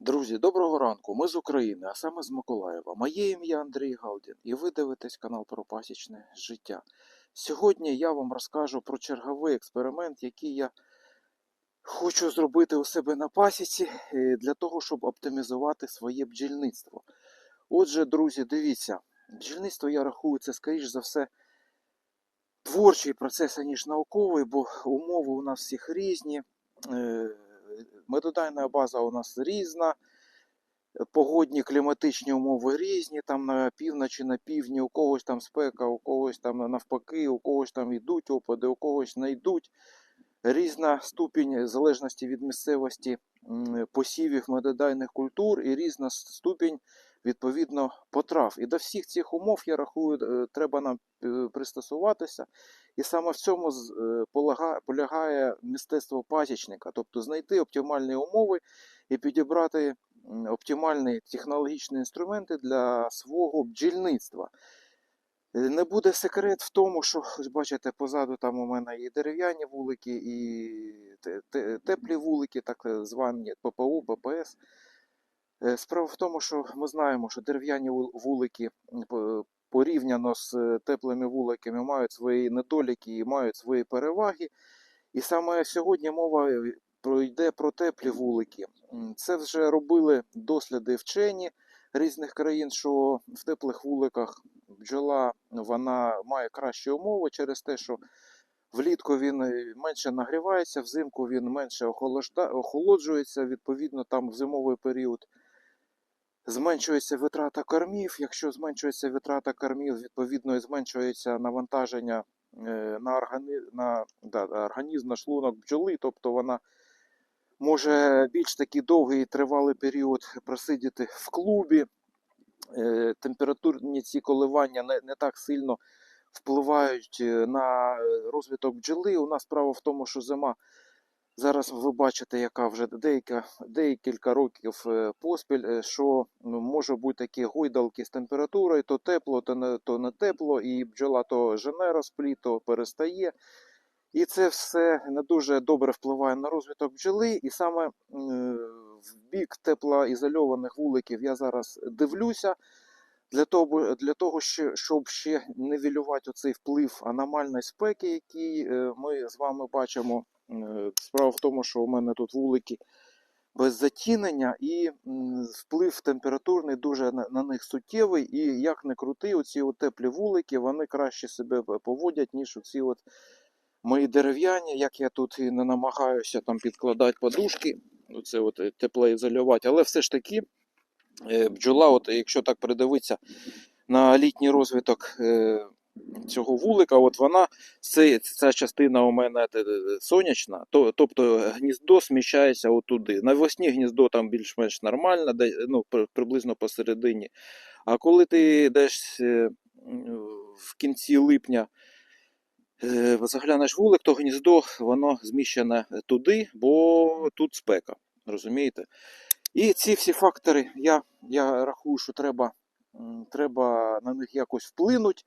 Друзі, доброго ранку. Ми з України, а саме з Миколаєва. Моє ім'я Андрій Галдін, і ви дивитесь канал про пасічне життя. Сьогодні я вам розкажу про черговий експеримент, який я хочу зробити у себе на пасіці е, для того, щоб оптимізувати своє бджільництво. Отже, друзі, дивіться, бджільництво я рахую це, скоріш за все, творчий процес, аніж науковий, бо умови у нас всіх різні. Медодайна база у нас різна, погодні кліматичні умови різні, там на півночі, на півдні, у когось там спека, у когось там навпаки, у когось там йдуть опади, у когось не йдуть. Різна ступінь залежності від місцевості посівів медодайних культур і різна ступінь відповідно потрав. І до всіх цих умов, я рахую, е, треба нам е, пристосуватися. І саме в цьому е, полягає мистецтво пасічника, тобто знайти оптимальні умови і підібрати оптимальні технологічні інструменти для свого бджільництва. Не буде секрет в тому, що бачите, позаду там у мене і дерев'яні вулики, і те- те- теплі вулики, так звані ППУ, ППС. Е, Справа в тому, що ми знаємо, що дерев'яні вулики порівняно з е, теплими вуликами мають свої недоліки і мають свої переваги. І саме сьогодні мова е, про- йде про теплі вулики. Це вже робили досліди вчені різних країн, що в теплих вуликах бджола вона має кращі умови через те, що влітку він менше нагрівається, взимку він менше охолоджується, відповідно, там в зимовий період зменшується витрата кормів. Якщо зменшується витрата кормів, відповідно і зменшується навантаження е, на, органи... на да, організм, на шлунок бджоли, тобто вона може більш такий довгий і тривалий період просидіти в клубі. Е, Температурні ці коливання не, не так сильно впливають е, на розвиток бджоли. У нас справа в тому, що зима Зараз ви бачите, яка вже деяка, декілька років е, поспіль, е, що ну, може бути такі гойдалки з температурою, то тепло, то не, то не тепло, і бджола то жене розпліт, то перестає. І це все не дуже добре впливає на розвиток бджоли. І саме е, в бік теплоізольованих вуликів я зараз дивлюся. Для того, для того, щоб ще нивелювати оцей вплив аномальної спеки, який ми з вами бачимо. Е, Справа в тому, що у мене тут вулики без затінення, і вплив температурний дуже на, них суттєвий. І як не крути, оці от теплі вулики вони краще себе поводять, ніж оці от мої дерев'яні, як я тут і не намагаюся там підкладати подушки, оце от е, теплоізолювати, але все ж таки. Е, бджола, от якщо так придивитися на літній розвиток цього вулика, от вона, ця частина у мене сонячна, то, тобто гніздо сміщається отуди. Навесні гніздо там більш-менш нормально, де, ну, приблизно посередині. А коли ти десь е, в кінці липня е, заглянеш вулик, то гніздо воно зміщене туди, бо тут спека. Розумієте? І ці всі фактори, я, я рахую, що треба, треба на них якось вплинути.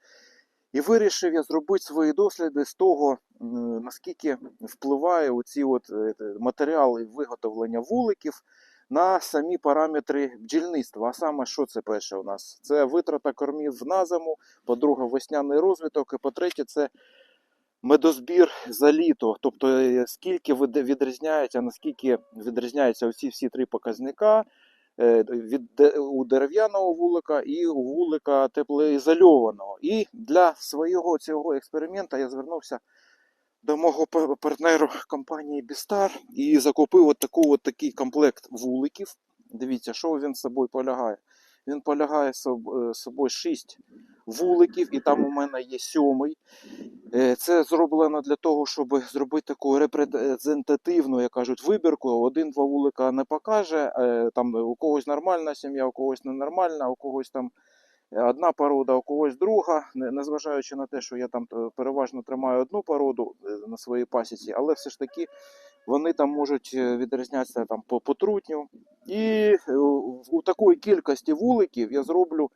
І вирішив я зробити свої досліди з того, наскільки впливає оці от е, матеріали виготовлення вуликів на самі параметри бджільництва. А саме, що це перше у нас? Це витрата кормів на зиму, по-друге, весняний розвиток, і по-третє, це медозбір за літо. Тобто, е, скільки відрізняється, наскільки відрізняються оці всі три показника е, від у дерев'яного вулика і у вулика теплоізольованого. І для свого цього експерименту я звернувся до мого пар- партнеру компанії Бістар і закупив от, таку, от такий комплект вуликів. Дивіться, що він з собою полягає. Він полягає з е, собою 6 вуликів, і там у мене є сьомий. Е, Це зроблено для того, щоб зробити таку репрезентативну, як кажуть, вибірку. Один-два вулика не покаже. е, Там у когось нормальна сім'я, у когось ненормальна, у когось там одна порода, у когось друга. Незважаючи на те, що я там переважно тримаю одну породу на своїй пасіці, але все ж таки вони там можуть е, відрізнятися там по, по трутню. І е, у такої кількості вуликів я зроблю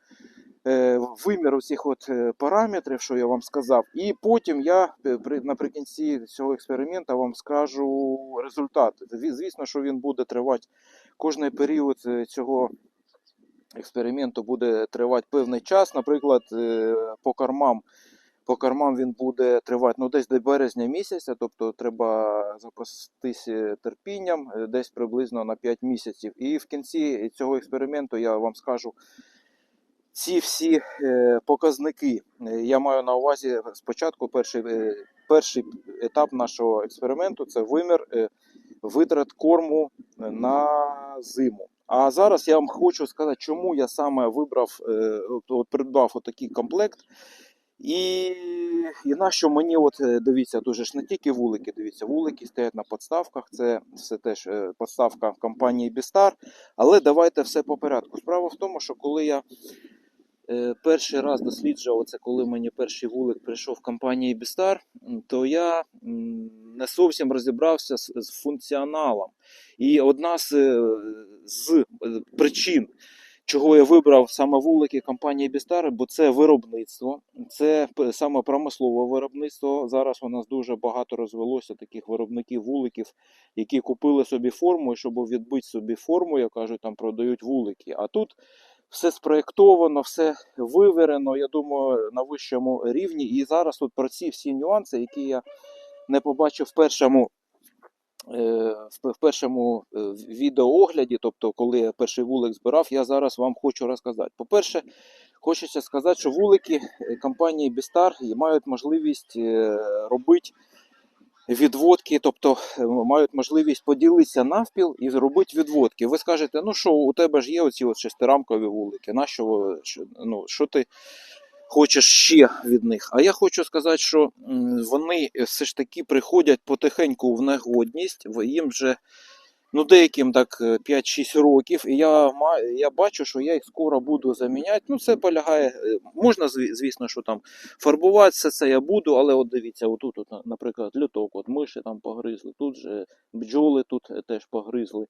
е, вимір усіх от параметрів, що я вам сказав, і потім я при- наприкінці цього експерименту вам скажу результат. Звісно, що він буде тривати кожний період цього експерименту буде тривати певний час. Наприклад, по кормам. По кормам він буде тривати ну, десь до березня місяця, тобто треба запастися терпінням е, десь приблизно на 5 місяців. І в кінці цього експерименту я вам скажу ці всі е, показники. Е, Я маю на увазі спочатку перший, е, перший етап нашого експерименту це вимір е, витрат корму на зиму. А зараз я вам хочу сказати, чому я саме вибрав, е, от придбав отакий комплект. І, і на що мені, от е, дивіться, дуже ж не тільки вулики, дивіться, вулики стоять на подставках, це все теж е, подставка компанії Бістар. Але давайте все по порядку. Справа в тому, що коли я е, перший раз досліджував, це коли мені перший вулик прийшов в компанії Бістар, то я не зовсім розібрався з, з функціоналом. І одна з, е, з причин, чого я вибрав саме вулики компанії Бістар, бо це виробництво, це саме промислове виробництво. Зараз у нас дуже багато розвелося таких виробників вуликів, які купили собі форму, і щоб відбити собі форму, як кажуть, там продають вулики. А тут все спроєктовано, все виверено, я думаю, на вищому рівні. І зараз от про ці всі нюанси, які я не побачив в першому. Е, В першому е, відеоогляді, тобто, коли я перший вулик збирав, я зараз вам хочу розказати. По-перше, хочеться сказати, що вулики е, компанії Бістар мають можливість робити відводки, тобто мають можливість поділитися навпіл і зробити відводки. Ви скажете, ну що, у тебе ж є оці от шестирамкові вулики, на що- ну, що ти хочеш ще від них? А я хочу сказати, що вони все ж таки приходять потихеньку в негодність, їм вже ну, деяким так е, 5-6 років, і я, я бачу, що я їх скоро буду заміняти. Ну, це полягає, е, можна, звісно, що там фарбувати це я буду, але от дивіться, отут, от, наприклад, люток, от миші там погризли, тут же бджоли тут е, теж погризли.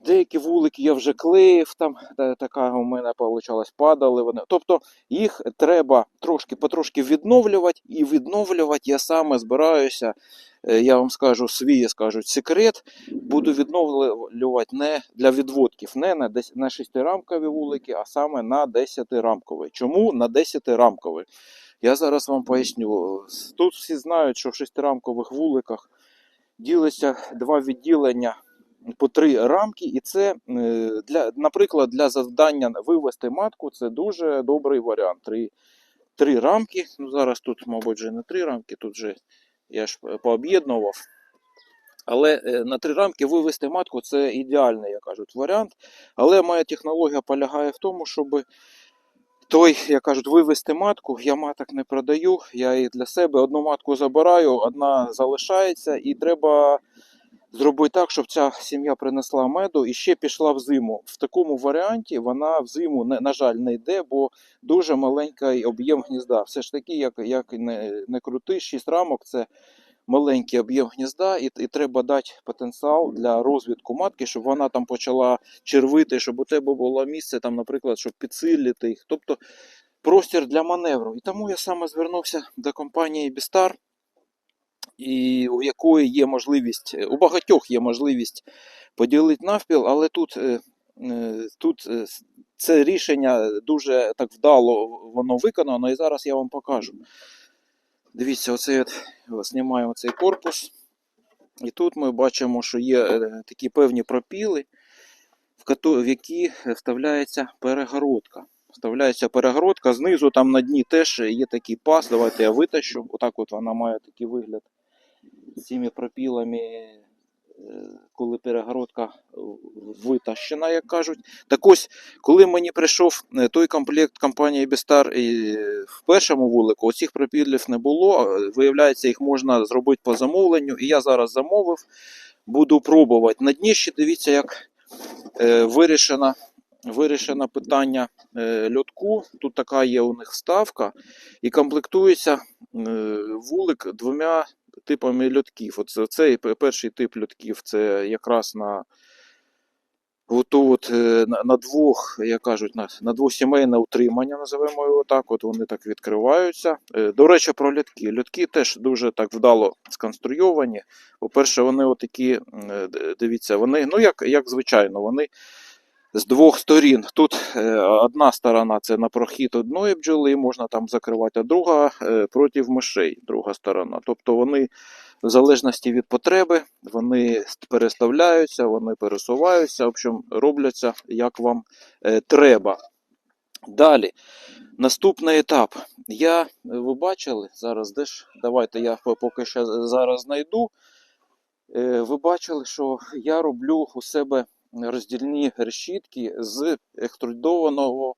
Деякі вулики я вже клеїв, там така у мене получалось, падали вони. Тобто їх треба трошки потрошки відновлювати, і відновлювати я саме збираюся. е, Я вам скажу свій, скажуть, секрет. Буду відновлювати не для відводків, не на 10 на 6-рамкові вулики, а саме на 10-рамкові. Чому на 10-рамкові? Я зараз вам поясню. Тут всі знають, що в 6-рамкових вуликах ділиться два відділення по три рамки, і це е, для, наприклад, для завдання вивести матку це дуже добрий варіант. Три, три рамки. Ну зараз тут, мабуть, вже не три рамки, тут вже я ж пооб'єднував. Але е, на три рамки вивести матку це ідеальний, як кажуть, варіант. Але моя технологія полягає в тому, щоб той, як кажуть, вивести матку, я маток не продаю, я її для себе одну матку забираю, одна залишається, і треба зробити так, щоб ця сім'я принесла меду і ще пішла в зиму. В такому варіанті вона в зиму, на жаль, не йде, бо дуже маленький об'єм гнізда. Все ж таки, як, як не, не крути, 6 рамок це маленький об'єм гнізда, і, і треба дати потенціал для розвитку матки, щоб вона там почала червити, щоб у тебе було місце, там, наприклад, щоб підсилити їх. Тобто простір для маневру. І тому я саме звернувся до компанії Бістар, і у якої є можливість, у багатьох є можливість поділити навпіл, але тут, е, е, тут е, це рішення дуже так вдало воно виконано, і зараз я вам покажу. Дивіться, от знімаємо цей корпус. І тут ми бачимо, що є е, такі певні пропіли, в, які вставляється перегородка. Вставляється перегородка, знизу там на дні теж є такий пас. Давайте я витащу. Отак от вона має такий вигляд цими пропілами, е, коли перегородка е, витащена, як кажуть. Так ось, коли мені прийшов е, той комплект компанії Бістар в першому вулику, оцих пропілів не було. Виявляється, їх можна зробити по замовленню. І я зараз замовив, буду пробувати. На дні ще дивіться, як вирішено, вирішено питання льотку. Тут така є у них вставка, і комплектується вулик двома типами льотків. Оце, цей перший тип льотків це якраз на от от е, на, на двох, як кажуть, на, на двосімейне утримання, називаємо його так. От вони так відкриваються. Е, До речі, про льотки. Льотки теж дуже так вдало сконструйовані. По-перше, вони отакі, е, дивіться, вони, ну як, як звичайно, вони з двох сторін. Тут е, одна сторона це на прохід одної бджоли, можна там закривати, а друга е, проти мишей, друга сторона. Тобто вони в залежності від потреби, вони переставляються, вони пересуваються, в общем, робляться як вам е, треба. Далі, наступний етап. Я, ви бачили, зараз де ж, давайте я поки що зараз знайду. Ви бачили, що я роблю у себе роздільні решітки з екструдованого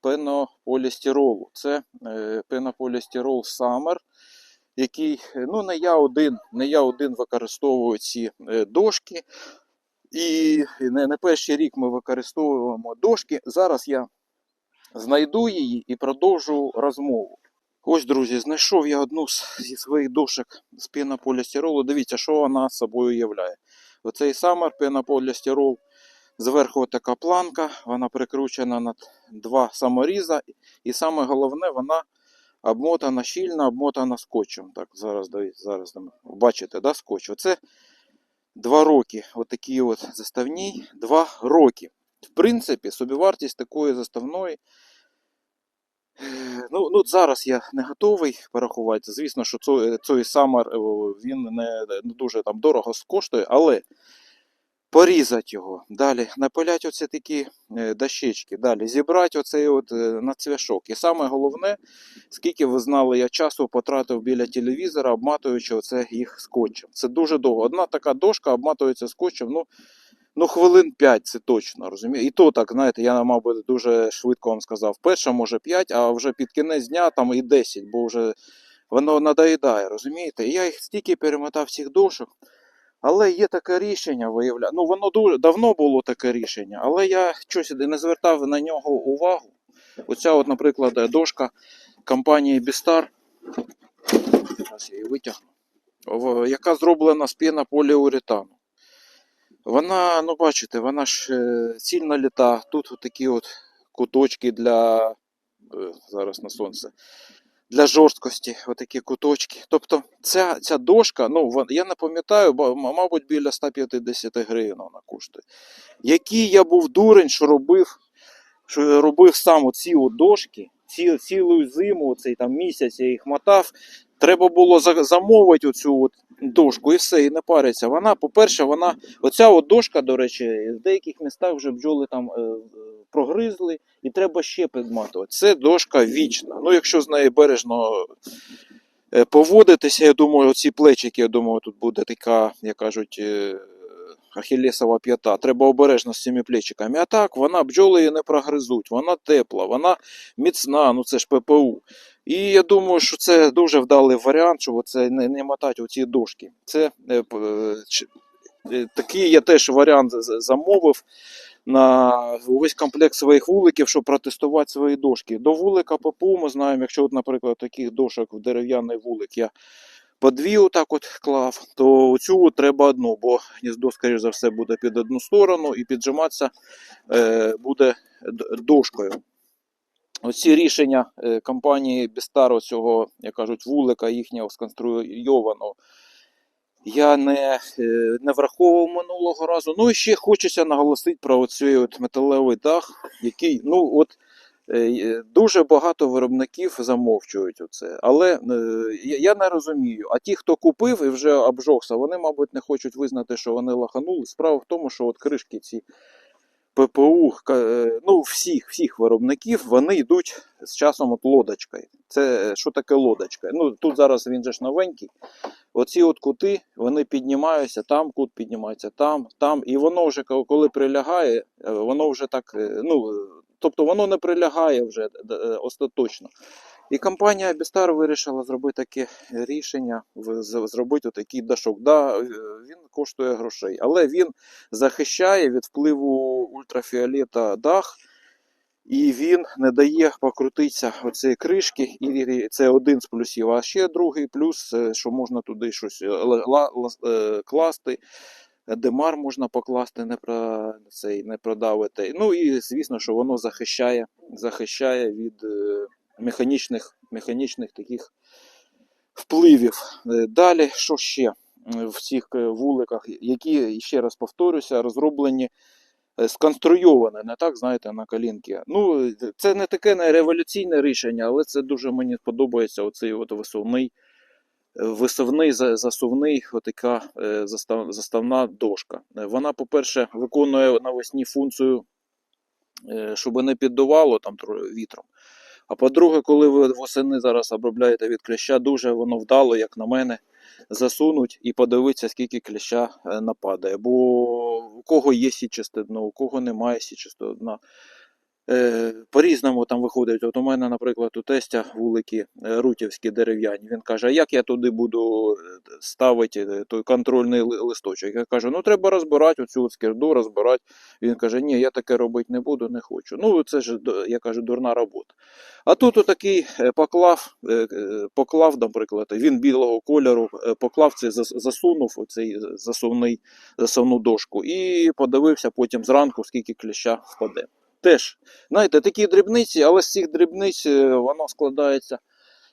пенополістиролу. Це е, пенополістирол Summer, який, ну, не я один, не я один використовую ці е, дошки. І не, не перший рік ми використовуємо дошки. Зараз я знайду її і продовжу розмову. Ось, друзі, знайшов я одну зі своїх дошок з пенополістиролу. Дивіться, що вона собою являє. Оцей самар пенополістирол. Зверху така планка, вона прикручена на два саморіза, і саме головне, вона обмотана щільно, обмотана скотчем. Так, зараз зараз бачите, да, скотч. Оце два роки. Отакі от заставні два роки. В принципі, собівартість такої заставної. Е, Ну, ну, зараз я не готовий порахувати. Звісно, що цей, цей самар е, він не, не дуже там дорого коштує, але порізати його, далі напилять оці такі е, дощечки, далі зібрати оцей от е, на цвяшок. І саме головне, скільки ви знали, я часу потратив біля телевізора, обматуючи оце їх скотчем. Це дуже довго. Одна така дошка обматується скотчем, ну, ну хвилин 5 це точно, розумієте? І то так, знаєте, я, мабуть, дуже швидко вам сказав. Перша може 5, а вже під кінець дня там і 10, бо вже воно надоїдає, розумієте? І я їх стільки перемотав цих дошок. Але є таке рішення, виявляю. Ну, воно дуже давно було таке рішення, але я щось не звертав на нього увагу. Оця, от, наприклад, дошка компанії Bistar, зараз я її витягну, яка зроблена з пінополіуретану. Вона, ну бачите, вона ж е, цільна літа. Тут такі от куточки для. е, Зараз на сонце. Для жорсткості, отакі куточки. Тобто ця, ця дошка, ну я не пам'ятаю, мабуть, біля 150 гривень вона коштує. Який я був дурень, що робив, що робив сам оці дошки, ці, цілу зиму, цей там місяць я їх мотав. Треба було замовити оцю от дошку і все, і не париться. Вона, по-перше, вона, оця от дошка, до речі, в деяких містах вже бджоли там е, прогризли, і треба ще підматувати. Це дошка вічна. Ну, якщо з нею бережно е, поводитися, я думаю, оці плечики, я думаю, тут буде така, як кажуть, е, ахіллесова п'ята. Треба обережно з цими плечиками. А так, вона бджоли її не прогризуть, вона тепла, вона міцна, ну це ж ППУ. І я думаю, що це дуже вдалий варіант, щоб це не, не мотати оці дошки. Це е, е, е, такий я теж варіант замовив на увесь комплект своїх вуликів, щоб протестувати свої дошки. До вулика ППУ ми знаємо, якщо, от, наприклад, таких дошок в дерев'яний вулик я по дві отак от клав, то цю треба одну, бо гніздо, скоріш за все, буде під одну сторону і піджиматися е, буде дошкою. Оці рішення е, компанії Бістар, цього, як кажуть, вулика їхнього сконструйованого, я не, е, не враховував минулого разу. Ну і ще хочеться наголосити про оцей от металевий дах, який, ну от е, дуже багато виробників замовчують оце. Але я не розумію. А ті, хто купив і вже обжогся, вони, мабуть, не хочуть визнати, що вони лаханули. Справа в тому, що от кришки ці ППУ, е, ну, всіх, всіх виробників, вони йдуть з часом от лодочкою. Це е, що таке лодочка? Ну, тут зараз він же ж новенький. Оці от кути, вони піднімаються, там кут піднімається, там, там. І воно вже коли прилягає, е, воно вже так, ну, тобто воно не прилягає вже остаточно. І компанія Бістар вирішила зробити таке рішення, зробити такий дашок. Да, е, він коштує грошей, але він захищає від впливу ультрафіолета дах, і він не дає покрутитися оцієї кришки, і це один з плюсів. А ще другий плюс, е, що можна туди щось е, ла- ла- ла- класти. демар можна покласти, не, про, цей, не продавити. Ну і звісно, що воно захищає, захищає від механічних, механічних таких впливів. Е, Далі, що ще е, в цих е, вуликах, які, ще раз повторюся, розроблені сконструйоване, не так, знаєте, на колінки. Ну, це не таке не революційне рішення, але це дуже мені подобається оцей от висувний, висувний, засувний, отака застав, заставна дошка. Вона, по-перше, виконує навесні функцію, щоб не піддувало там вітром. А по-друге, коли ви восени зараз обробляєте від кліща, дуже воно вдало, як на мене, засунуть і подивитися, скільки кліща е, нападає. Бо у кого є січисте дно, у кого немає січастого дна. Е, по-різному там виходить. От у мене, наприклад, у тестя вулики е, рутівські дерев'яні. Він каже, а як я туди буду е, ставити той контрольний листочок? Я кажу, ну треба розбирати оцю от скирду, розбирати. Він каже, ні, я таке робити не буду, не хочу. Ну, це ж, я кажу, дурна робота. А тут отакий поклав, поклав, наприклад, він білого кольору, поклав це, зас- засунув оцей засувний, засувну дошку і подивився потім зранку, скільки кліща впаде. Теж, знаєте, такі дрібниці, але з цих дрібниць е, воно складається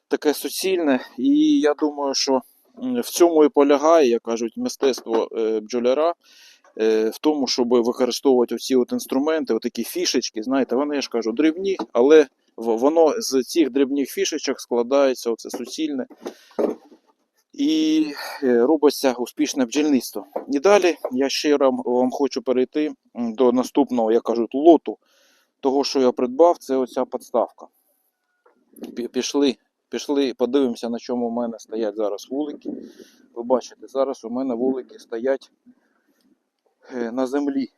таке суцільне, і я думаю, що в цьому і полягає, як кажуть, мистецтво е, бджоляра, е, в тому, щоб використовувати оці от інструменти, отакі фішечки, знаєте, вони, я ж кажу, дрібні, але воно з цих дрібних фішечок складається оце суцільне і робиться успішне бджільництво. І далі я ще вам хочу перейти до наступного, як кажуть, лоту того, що я придбав, це оця подставка. Пішли, пішли, подивимося, на чому у мене стоять зараз вулики. Ви бачите, зараз у мене вулики стоять е, на землі.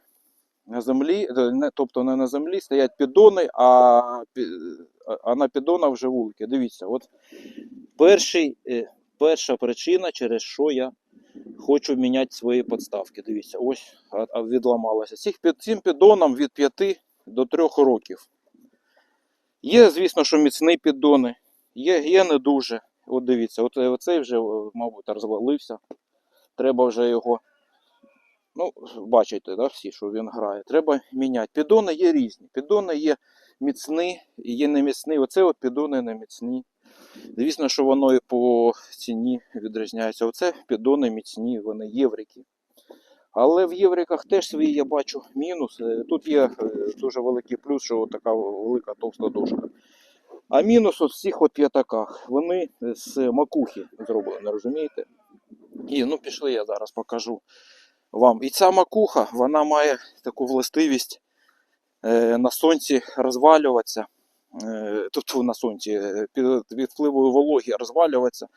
На землі, е, тобто не на землі стоять піддони, а, а- а на піддонах вже вулики. Дивіться, от перший, е, перша причина, через що я хочу міняти свої подставки. Дивіться, ось відламалося. Цим піддонам від 5 до 3 років. Є, звісно, що міцні піддони, є, є не дуже. От дивіться, от, е, оцей вже, мабуть, розвалився. Треба вже його. Ну, бачите, да, всі, що він грає. Треба міняти. Піддони є різні. Піддони є міцні, є не міцні. Оце от піддони не міцні. Звісно, що воно і по ціні відрізняється. Оце піддони міцні, вони єврики. Але в євриках теж свій я бачу мінус. Е, Тут є е, дуже великий плюс, що така велика товста дошка. А мінус от в цих от п'ятаках. Вони з макухи зроблені, розумієте? І ну пішли, я зараз покажу вам. І ця макуха, вона має таку властивість е, на сонці розвалюватися. Тобто на сонці під, впливом вологі розвалюватися.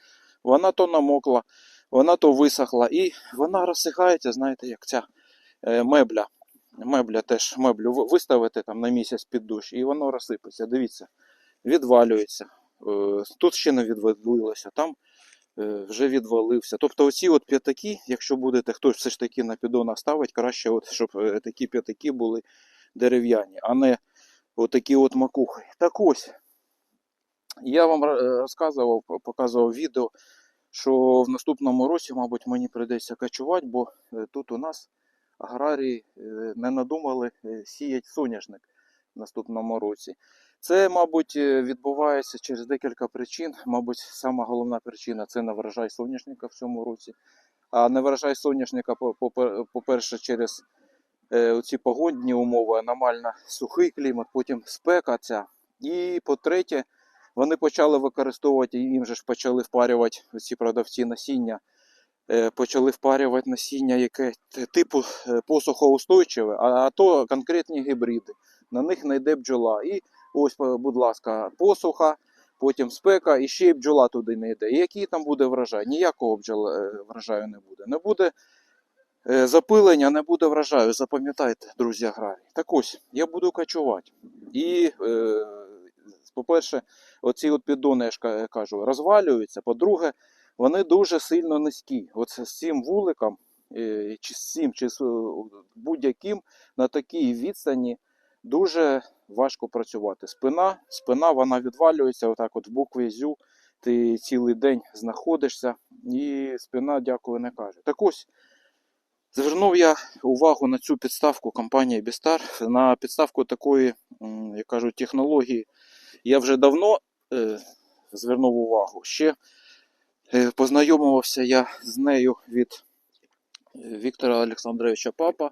Вона то намокла, вона то висохла, і вона розсихається, знаєте, як ця е, мебля. Мебля теж меблю виставити там на місяць під дощ, і воно розсипеться. Дивіться, відвалюється. Е, Тут ще не відвалилося, там е, вже відвалився. Тобто оці от п'ятаки, якщо будете хтось все ж таки на піддонах ставить, краще, от, щоб такі п'ятаки були дерев'яні, а не отакі от макухи. Так ось, я вам розказував, показував відео, що в наступному році, мабуть, мені прийдеться качувати, бо е, тут у нас аграрії е, не надумали е, сіять соняшник в наступному році. Це, мабуть, відбувається через декілька причин. Мабуть, сама головна причина це не врожай соняшника в цьому році. А не врожай соняшника, по- по- по-перше, через ці погодні умови, аномально сухий клімат, потім спека ця. І по-третє, вони почали використовувати, їм же ж почали впарювати ці продавці насіння, е, почали впарювати насіння, яке типу е, посухоустойчиве, а, то конкретні гібриди. На них не йде бджола. І ось, е, будь ласка, посуха, потім спека, і ще й бджола туди не йде. І який там буде врожай? Ніякого бджола, врожаю не буде. Не буде запилення, не буде врожаю. Запам'ятайте, друзі аграрії. Так ось, я буду качувати. І, по-перше, оці от піддони, я ж кажу, розвалюються. По-друге, вони дуже сильно низькі. Оце з цим вуликом, е, чи з цим, чи з е, будь-яким на такій відстані дуже важко працювати. Спина, спина вона відвалюється отак от в букві зю. Ти цілий день знаходишся, і спина, дякую, не каже. Так ось, Звернув я увагу на цю підставку компанії Бістар, на підставку такої, як кажуть, технології. Я вже давно звернув увагу. Ще е, познайомився я з нею від е, Віктора Олександровича Папа.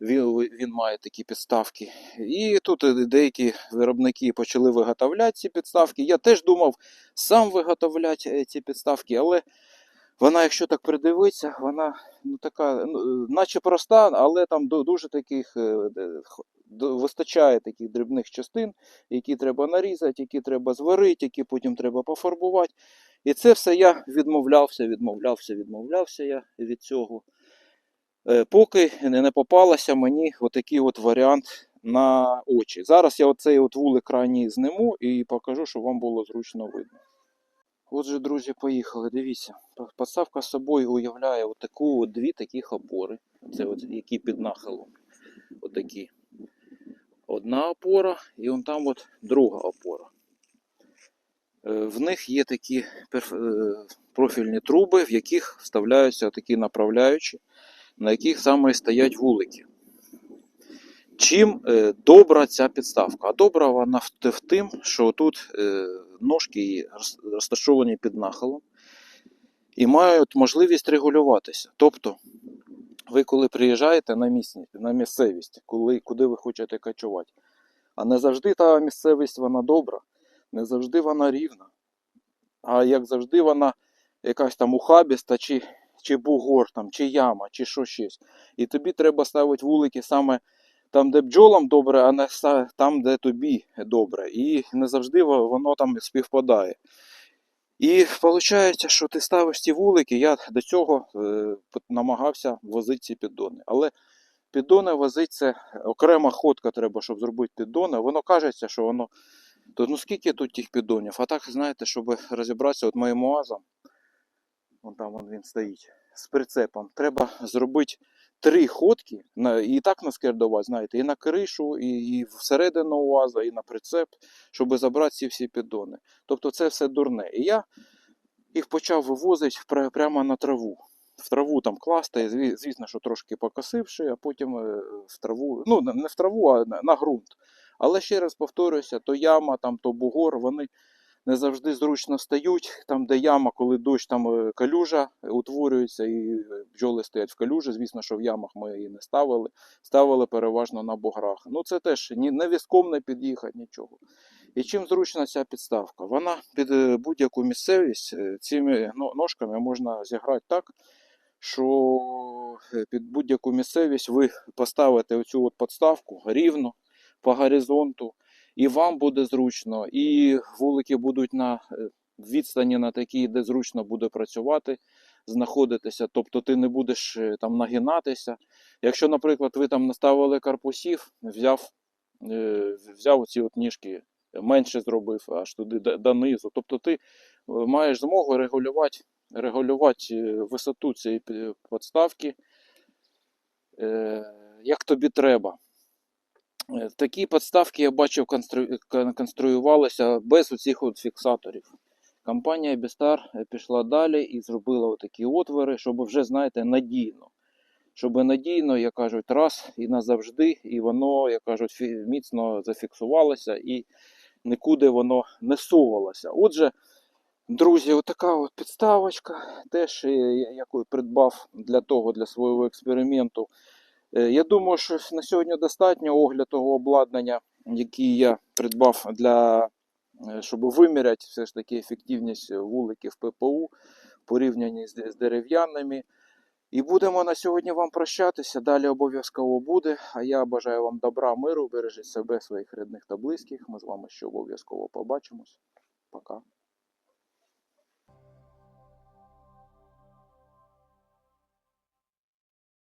Він, він має такі підставки. І тут е, деякі виробники почали виготовляти ці підставки. Я теж думав сам виготовляти е, ці підставки, але вона, якщо так придивитися, вона ну, така, ну, е, наче проста, але там ду- дуже таких е, до- вистачає таких дрібних частин, які треба нарізати, які треба зварити, які потім треба пофарбувати. І це все я відмовлявся, відмовлявся, відмовлявся я від цього. Е, Поки не попалася мені отакий от варіант на очі. Зараз я оцей от вулик крайній зниму і покажу, щоб вам було зручно видно. Отже, друзі, поїхали. Дивіться, П- подставка з собою уявляє отаку от дві таких опори. Це от які під нахилом. Отакі. Одна опора і вон там от друга опора. Е, В них є такі е, профільні труби, в яких вставляються такі направляючі, на яких саме стоять вулики. Чим е, добра ця підставка? А добра вона в, тим, що тут ножки розташовані під нахилом і мають можливість регулюватися. Тобто, ви коли приїжджаєте на, місні, на місцевість, коли, куди ви хочете кочувати, а не завжди та місцевість вона добра, не завжди вона рівна, а як завжди вона якась там ухабіста, чи, чи бугор, там, чи яма, чи що щось. І тобі треба ставити вулики саме там, де бджолам добре, а не там, де тобі добре. І не завжди воно там співпадає. І виходить, що ти ставиш ці вулики, я до цього е, намагався возити ці піддони. Але піддони возити це окрема ходка треба, щоб зробити піддони. Воно кажеться, що воно. То ну скільки тут тих піддонів? А так, знаєте, щоб розібратися, от моїм УАЗом, вон там він стоїть, з прицепом, треба зробити три ходки, і так наскердувати, знаєте, і на кришу, і, і всередину УАЗа, і на прицеп, щоб забрати ці всі піддони. Тобто це все дурне. І я їх почав вивозити прямо на траву. В траву там класти, звісно, що трошки покосивши, а потім е, в траву, ну не в траву, а на, на ґрунт. Але ще раз повторюся, то яма, там, то бугор, вони не завжди зручно стають. Там, де яма, коли дощ, там е, калюжа утворюється, і е, бджоли стоять в калюжі. Звісно, що в ямах ми її не ставили. Ставили переважно на буграх. Ну це теж ні, не візком не під'їхати, нічого. І чим зручна ця підставка? Вона під е, будь-яку місцевість цими ножками можна зіграти так, що під будь-яку місцевість ви поставите оцю от подставку рівно по горизонту, і вам буде зручно, і вулики будуть на е, відстані на такій, де зручно буде працювати, знаходитися. Тобто ти не будеш е, там нагинатися. Якщо, наприклад, ви там наставили карпусів, взяв, е, взяв ці ніжки, менше зробив аж туди до- донизу. Тобто ти маєш змогу регулювати, регулювати висоту цієї подставки, як тобі треба. Е, Такі подставки я бачив констру... конструювалися без оцих от фіксаторів. Компанія Бістар пішла далі і зробила такі отвори, щоб вже, знаєте, надійно. Щоб надійно, як кажуть, раз і назавжди, і воно, як кажуть, міцно зафіксувалося і нікуди воно не сувалося. Отже, друзі, отака от підставочка, теж е, яку придбав для того, для свого експерименту. Е, Я думаю, що на сьогодні достатньо огляд того обладнання, який я придбав для е, щоб виміряти все ж таки ефективність вуликів ППУ з, з дерев'яними. І будемо на сьогодні вам прощатися. Далі обов'язково буде. А я бажаю вам добра, миру, бережіть себе, своїх рідних та близьких. Ми з вами ще обов'язково побачимось. Пока.